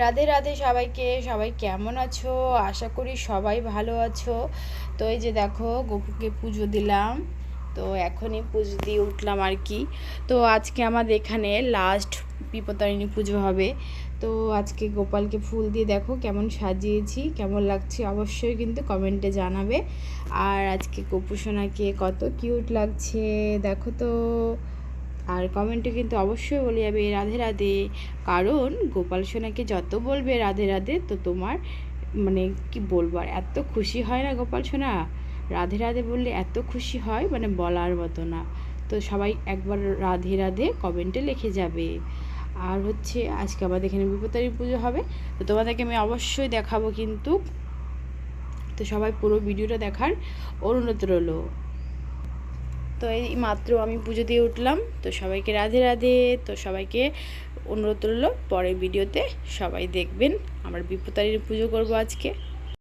রাধে রাধে সবাইকে। সবাই কেমন আছো? আশা করি সবাই ভালো আছো। তো এই যে দেখো, গপুকে পুজো দিলাম। তো এখনই পুজো দিয়ে উঠলাম আর কি। তো আজকে আমাদের এখানে লাস্ট বিপত্তারিণী পুজো হবে। তো আজকে গোপালকে ফুল দিয়ে দেখো কেমন সাজিয়েছি, কেমন লাগছে অবশ্যই কিন্তু কমেন্টে জানাবে। আর আজকে গোপুসোনাকে কত কিউট লাগছে, দেখো তো। আর কমেন্টে কিন্তু অবশ্যই বলে যাবে রাধে রাধে। কারণ গোপাল সোনাকে যত বলবে রাধে রাধে, তো তোমার মানে কি বলব আর, এত খুশি হয় না গোপাল সোনা? রাধে রাধে বললে এত খুশি হয় মানে বলার মতো না। তো সবাই একবার রাধে রাধে কমেন্টে লিখে যাবে। আর হচ্ছে আজকে আমাদের এখানে বিপত্তারী পুজো হবে, তো তোমাদেরকে আমি অবশ্যই দেখাবো কিন্তু। তো সবাই পুরো ভিডিওটা দেখার অনুরোধ রইল। তো এই মাত্র আমি পুজো দিয়ে উঠলাম। তো সবাইকে রাধে রাধে। তো সবাইকে অনুরোধ রইল, পরের ভিডিওতে সবাই দেখবেন। আমরা বিপত্তারির পুজো করব আজকে।